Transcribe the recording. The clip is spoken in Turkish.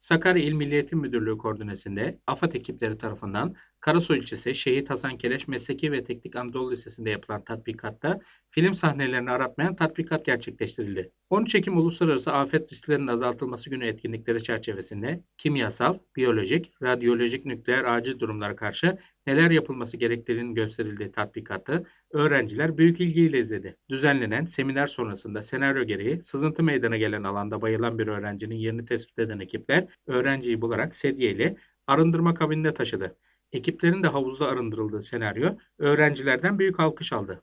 Sakarya İl Milli Müdürlüğü koordinesinde AFAD ekipleri tarafından Karasu ilçesi Şehit Hasan Keleş Mesleki ve Teknik Anadolu Lisesi'nde yapılan tatbikatta film sahnelerini aratmayan tatbikat gerçekleştirildi. 13 Ekim Uluslararası Afet Risklerinin Azaltılması Günü etkinlikleri çerçevesinde kimyasal, biyolojik, radyolojik nükleer acil durumlara karşı neler yapılması gerektiğinin gösterildiği tatbikatı öğrenciler büyük ilgiyle izledi. Düzenlenen seminer sonrasında senaryo gereği sızıntı meydana gelen alanda bayılan bir öğrencinin yerini tespit eden ekipler öğrenciyi bularak sedyeyle arındırma kabinine taşıdı. Ekiplerin de havuzda arındırıldığı senaryo öğrencilerden büyük alkış aldı.